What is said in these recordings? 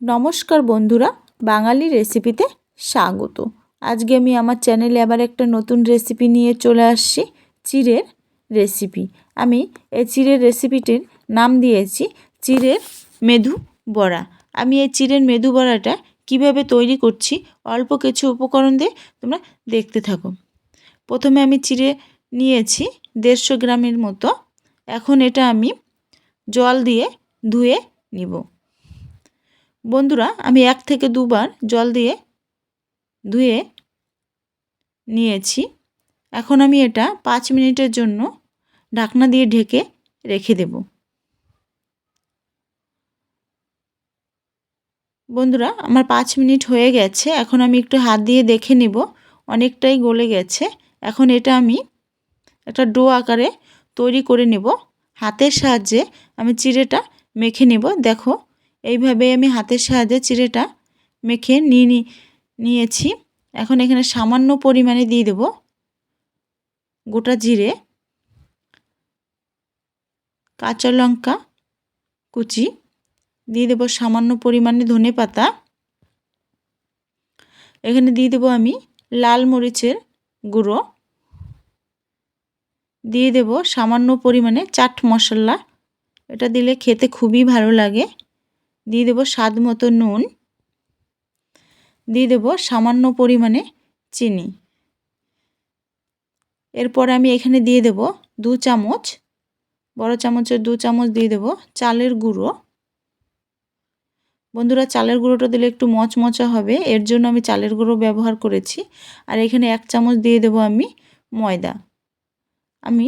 নমস্কার বন্ধুরা, বাঙালি রেসিপিতে স্বাগত। আজকে আমি আমার চ্যানেলে আবার একটা নতুন রেসিপি নিয়ে চলে আসছি, চিড়ের রেসিপি। আমি এই চিড়ের রেসিপিটির নাম দিয়েছি, চিড়ের মেধু বড়া। আমি এই চিড়ের মেধু বড়াটা কীভাবে তৈরি করছি, অল্প কিছু উপকরণ দিয়ে তোমরা দেখতে থাকো। প্রথমে আমি চিড়ে নিয়েছি দেড়শো গ্রামের মতো। এখন এটা আমি জল দিয়ে ধুয়ে নিব। বন্ধুরা, আমি এক থেকে দুবার জল দিয়ে ধুয়ে নিয়েছি। এখন আমি এটা পাঁচ মিনিটের জন্য ঢাকনা দিয়ে ঢেকে রেখে দেব। বন্ধুরা, আমার পাঁচ মিনিট হয়ে গেছে। এখন আমি একটু হাত দিয়ে দেখে নেব, অনেকটাই গলে গেছে। এখন এটা আমি একটা ডো আকারে তৈরি করে নেব। হাতের সাহায্যে আমি চিড়েটা মেখে নেব। দেখো এইভাবে আমি হাতের সাহায্যে চিড়েটা মেখে নিয়ে নিয়েছি। এখন এখানে সামান্য পরিমাণে দিয়ে দেব গোটা জিরে, কাঁচা লঙ্কা কুচি, দিয়ে দেবো সামান্য পরিমাণে ধনে পাতা। এখানে দিয়ে দেবো আমি লাল মরিচের গুঁড়ো। দিয়ে দেব সামান্য পরিমাণে চাট মশলা। এটা দিলে খেতে খুবই ভালো লাগে। দিয়ে দেবো স্বাদ মতো নুন। দিয়ে দেবো সামান্য পরিমাণে চিনি। এরপর আমি এখানে দিয়ে দেব দু চামচ, বড় চামচের দু চামচ দিয়ে দেব চালের গুঁড়ো। বন্ধুরা, চালের গুঁড়োটা দিলে একটু মচমচা হবে, এর জন্য আমি চালের গুঁড়ো ব্যবহার করেছি। আর এখানে এক চামচ দিয়ে দেব আমি ময়দা। আমি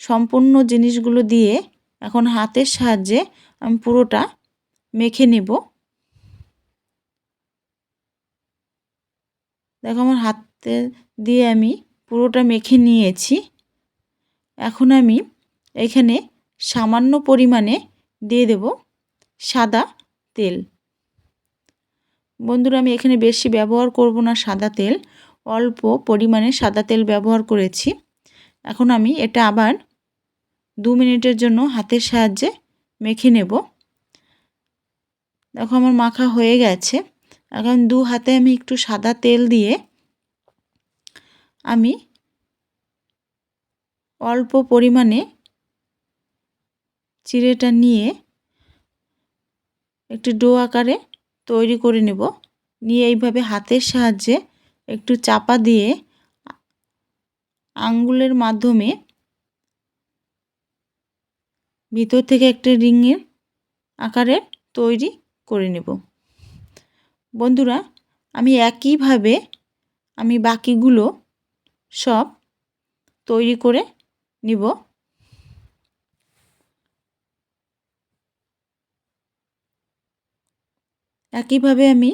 সম্পূর্ণ জিনিসগুলো দিয়ে এখন হাতের সাহায্যে আমি পুরোটা মেখে নেব। দেখো আমার হাতে দিয়ে আমি পুরোটা মেখে নিয়েছি। এখন আমি এখানে সামান্য পরিমাণে দিয়ে দেব সাদা তেল। বন্ধুরা, আমি এখানে বেশি ব্যবহার করব না সাদা তেল, অল্প পরিমাণে সাদা তেল ব্যবহার করেছি। এখন আমি এটা আবার দু মিনিটের জন্য হাতের সাহায্যে মেখে নেব। দেখো আমার মাখা হয়ে গেছে। এখন দু হাতে আমি একটু সাদা তেল দিয়ে আমি অল্প পরিমাণে চিড়েটা নিয়ে একটু ডো আকারে তৈরি করে নেব। নিয়ে এইভাবে হাতের সাহায্যে একটু চাপা দিয়ে আঙ্গুলের মাধ্যমে ভিতর থেকে একটা রিংয়ের আকারের তৈরি করে নেব। বন্ধুরা, আমি একইভাবে আমি বাকিগুলো সব তৈরি করে নিব। একইভাবে আমি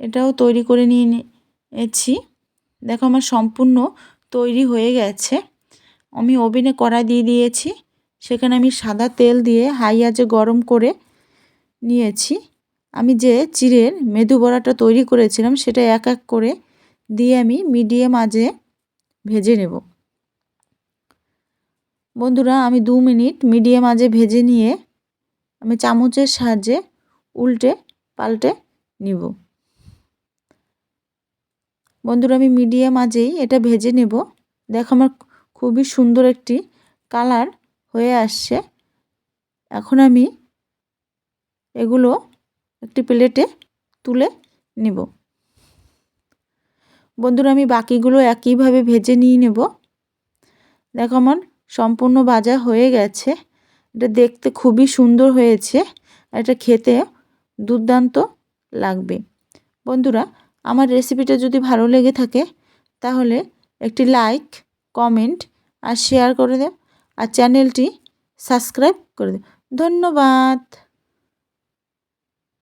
এটাও তৈরি করে নিয়ে নিয়েছি। দেখো আমার সম্পূর্ণ তৈরি হয়ে গেছে। আমি ওভেনে কড়া দিয়ে দিয়েছি। সেখানে আমি সাদা তেল দিয়ে হাই আঁচে গরম করে নিয়েছি। আমি যে চিড়ের মেদু বড়াটা তৈরি করেছিলাম, সেটা এক এক করে দিয়ে আমি মিডিয়াম আজে ভেজে নেব। বন্ধুরা, আমি দু মিনিট মিডিয়াম আজে ভেজে নিয়ে আমি চামচের সাহায্যে উল্টে পাল্টে নিব। বন্ধুরা, আমি মিডিয়াম আজেই এটা ভেজে নেব। দেখো আমার খুবই সুন্দর একটি কালার হয়ে আসছে। এখন আমি এগুলো একটি প্লেটে তুলে নেব। বন্ধুরা, আমি বাকিগুলো একইভাবে ভেজে নিয়ে নেব। দেখো আমার সম্পূর্ণ ভাজা হয়ে গেছে। এটা দেখতে খুবই সুন্দর হয়েছে আর এটা খেতে দুর্দান্ত লাগবে। বন্ধুরা, আমার রেসিপিটা যদি ভালো লেগে থাকে, তাহলে একটি লাইক, কমেন্ট আর শেয়ার করে দেব আর চ্যানেলটি সাবস্ক্রাইব করে দেব ধন্যবাদ।